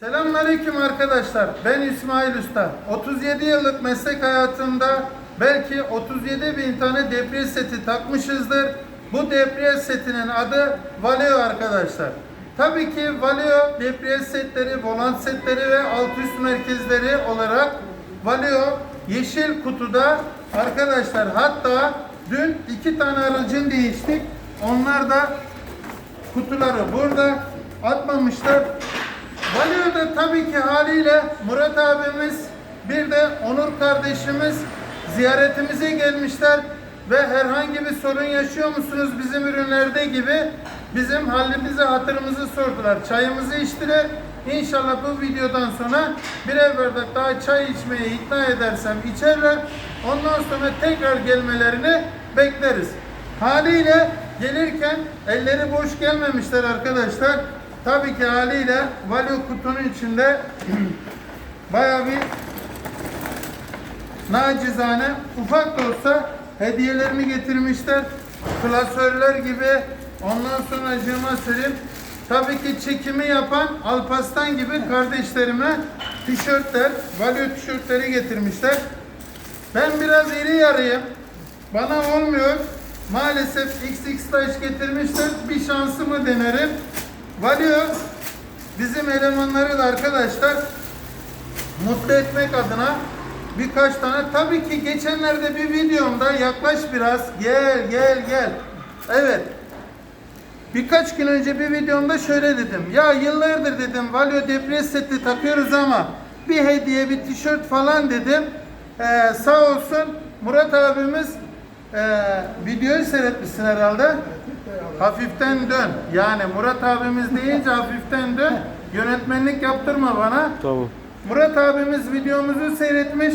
Selamünaleyküm arkadaşlar. Ben İsmail Usta. 37 yıllık meslek hayatımda belki 37 bin tane depriyaj seti takmışızdır. Bu depriyaj setinin adı Valeo arkadaşlar. Tabii ki Valeo depriyaj setleri, volant setleri ve alt üst merkezleri olarak Valeo yeşil kutuda arkadaşlar hatta dün iki tane aracın değiştik. Onlar da kutuları burada atmamışlar. Valio'da tabii ki haliyle Murat abimiz bir de Onur kardeşimiz ziyaretimize gelmişler ve herhangi bir sorun yaşıyor musunuz bizim ürünlerde gibi bizim halimizi hatırımızı sordular. Çayımızı içtiler. İnşallah bu videodan sonra birer bardak daha çay içmeye ikna edersem içerler. Ondan sonra tekrar gelmelerini bekleriz. Haliyle gelirken elleri boş gelmemişler arkadaşlar. Tabii ki haliyle valyo kutunun içinde bayağı bir nacizane ufak da olsa hediyelerini getirmişler. Klasörler gibi ondan sonra cıma söyleyeyim. Tabii ki çekimi yapan Alpaslan gibi kardeşlerime tişörtler, valyo tişörtleri getirmişler. Ben biraz iri yarıyım. Bana olmuyor. Maalesef XX taş getirmişler. Bir şansımı denerim. Valio bizim elemanları da arkadaşlar mutlu etmek adına birkaç tane tabii ki geçenlerde bir videomda yaklaş biraz. Gel gel gel. Evet. Birkaç gün önce bir videomda şöyle dedim. Ya yıllardır dedim Valio depres seti takıyoruz ama bir hediye bir tişört falan dedim. Ee, sağ olsun Murat abimiz ee, videoyu seyretmişsin herhalde hafiften dön yani Murat abimiz deyince hafiften dön yönetmenlik yaptırma bana Tamam. Murat abimiz videomuzu seyretmiş.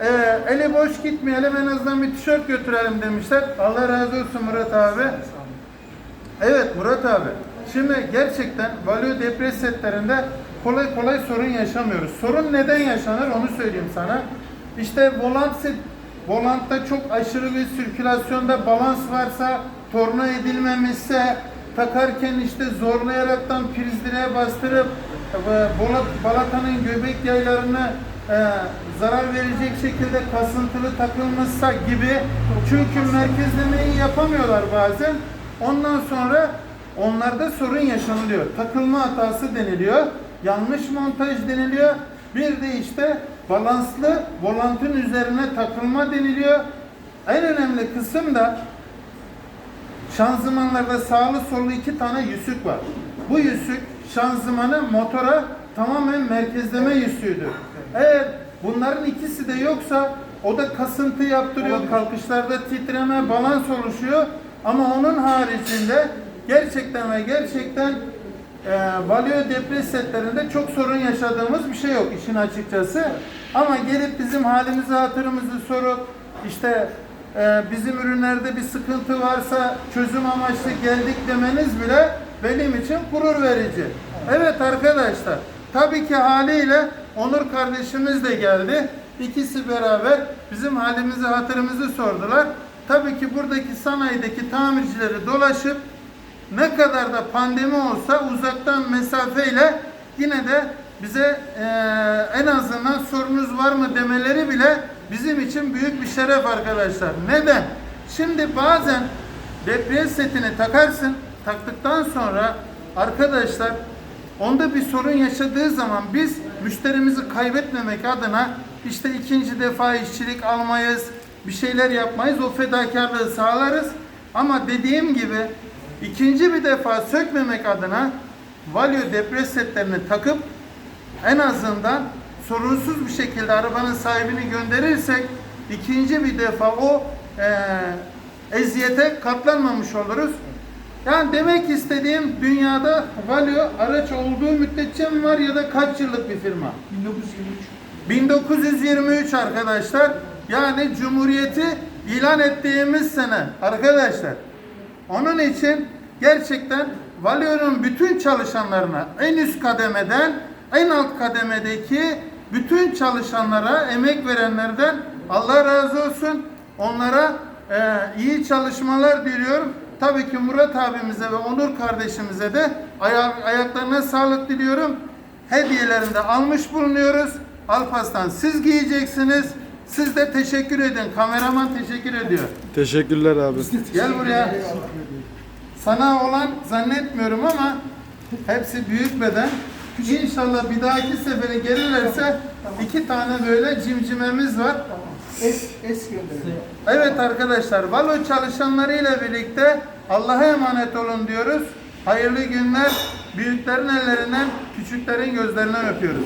Ee, eli boş gitmeyelim en azından bir tişört götürelim demişler. Allah razı olsun Murat abi. Evet Murat abi. Şimdi gerçekten Valio depres setlerinde kolay kolay sorun yaşamıyoruz. Sorun neden yaşanır onu söyleyeyim sana. İşte volant set, volantta çok aşırı bir sirkülasyonda balans varsa, torna edilmemişse, takarken işte zorlayaraktan prizlere bastırıp e, bolat- balatanın göbek yaylarını e, zarar verecek şekilde kasıntılı takılmışsa gibi çünkü merkezlemeyi yapamıyorlar bazen. Ondan sonra onlarda sorun yaşanılıyor. Takılma hatası deniliyor. Yanlış montaj deniliyor. Bir de işte balanslı volantın üzerine takılma deniliyor. En önemli kısım da şanzımanlarda sağlı sollu iki tane yüzük var. Bu yüzük şanzımanı motora tamamen merkezleme yüzüğüdür. Eğer bunların ikisi de yoksa o da kasıntı yaptırıyor, kalkışlarda titreme, balans oluşuyor. Ama onun haricinde gerçekten ve gerçekten e, Valio depres setlerinde çok sorun yaşadığımız bir şey yok işin açıkçası. Ama gelip bizim halimizi hatırımızı sorup işte e, bizim ürünlerde bir sıkıntı varsa çözüm amaçlı geldik demeniz bile benim için gurur verici. Evet arkadaşlar tabii ki haliyle Onur kardeşimiz de geldi. İkisi beraber bizim halimizi hatırımızı sordular. Tabii ki buradaki sanayideki tamircileri dolaşıp ne kadar da pandemi olsa uzaktan mesafeyle yine de bize eee, en azından sorunuz var mı demeleri bile bizim için büyük bir şeref arkadaşlar. Neden? Şimdi bazen depriyaj setini takarsın. Taktıktan sonra arkadaşlar onda bir sorun yaşadığı zaman biz müşterimizi kaybetmemek adına işte ikinci defa işçilik almayız, bir şeyler yapmayız, o fedakarlığı sağlarız. Ama dediğim gibi ikinci bir defa sökmemek adına Valio depres setlerini takıp en azından sorunsuz bir şekilde arabanın sahibini gönderirsek ikinci bir defa o eee, eziyete katlanmamış oluruz. Yani demek istediğim dünyada Valio araç olduğu müddetçe mi var ya da kaç yıllık bir firma? 1923. 1923 arkadaşlar. Yani Cumhuriyeti ilan ettiğimiz sene arkadaşlar. Onun için gerçekten Valio'nun bütün çalışanlarına en üst kademeden en alt kademedeki bütün çalışanlara, emek verenlerden Allah razı olsun. Onlara e, iyi çalışmalar diliyorum. Tabii ki Murat abimize ve Onur kardeşimize de aya- ayaklarına sağlık diliyorum. hediyelerinde almış bulunuyoruz. Alpaslan siz giyeceksiniz. Siz de teşekkür edin. Kameraman teşekkür ediyor. Teşekkürler abi. Gel buraya. Sana olan zannetmiyorum ama hepsi büyük beden. İnşallah bir dahaki sefere gelirlerse iki tane böyle cimcimemiz var. Es, es gönderelim. Evet arkadaşlar, Valo çalışanlarıyla birlikte Allah'a emanet olun diyoruz. Hayırlı günler. Büyüklerin ellerinden, küçüklerin gözlerinden öpüyoruz.